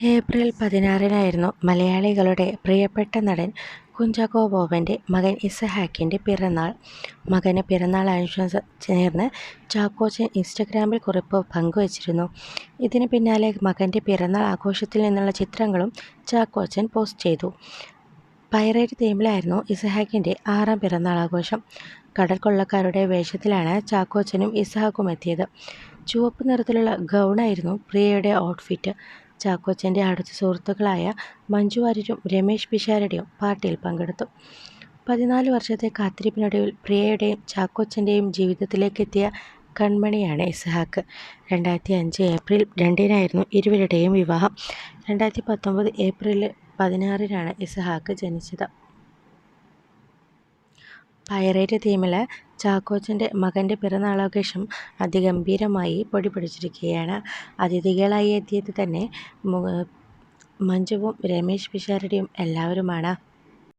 April പതിനാറിനായിരുന്നു മലയാളികളുടെ പ്രിയപ്പെട്ട നടൻ കുഞ്ചാക്കോ ബോബന്റെ മകൻ ഇസഹാക്കിന്റെ പിറന്നാൾ. മകന് പിറന്നാൾ ആശംസ ചേർന്ന് ചാക്കോച്ചൻ ഇൻസ്റ്റഗ്രാമിൽ കുറിപ്പ് പങ്കുവച്ചിരുന്നു. ഇതിന് പിന്നാലെ മകന്റെ പിറന്നാൾ ആഘോഷത്തിൽ നിന്നുള്ള ചിത്രങ്ങളും ചാക്കോച്ചൻ പോസ്റ്റ് ചെയ്തു. പൈറേറ്റ് തീമിലായിരുന്നു ഇസഹാക്കിന്റെ ആറാം പിറന്നാൾ ആഘോഷം. കടൽ കൊള്ളക്കാരുടെ വേഷത്തിലാണ് ചാക്കോച്ചനും ഇസഹാക്കും എത്തിയത്. ചുവപ്പ് നിറത്തിലുള്ള ഗൗണായിരുന്നു പ്രിയയുടെ ഔട്ട്ഫിറ്റ്. ചാക്കോച്ചന്റെ അടുത്ത സുഹൃത്തുക്കളായ മഞ്ജു വാര്യരും രമേശ് പിഷാരടിയും പാർട്ടിയിൽ പങ്കെടുത്തു. പതിനാല് വർഷത്തെ കാത്തിരിപ്പിനൊടുവിൽ പ്രിയയുടെയും ചാക്കോച്ചന്റെയും ജീവിതത്തിലേക്കെത്തിയ കൺമണിയാണ് ഇസ്ഹാക്ക്. രണ്ടായിരത്തി അഞ്ച് ഏപ്രിൽ രണ്ടിനായിരുന്നു ഇരുവരുടെയും വിവാഹം. രണ്ടായിരത്തി പത്തൊമ്പത് ഏപ്രിൽ പതിനാറിനാണ് ഇസ്ഹാക്ക് ജനിച്ചത്. പൈറേറ്റ് തീമിൽ ചാക്കോച്ചന്റെ മകന്റെ പിറന്നാളാഘോഷം അതിഗംഭീരമായി പൊടി പിടിച്ചിരിക്കുകയാണ് അതിഥികളായി എത്തിയത് തന്നെ മഞ്ജുവും രമേശ് പിഷാരടിയും എല്ലാവരുമാണ്.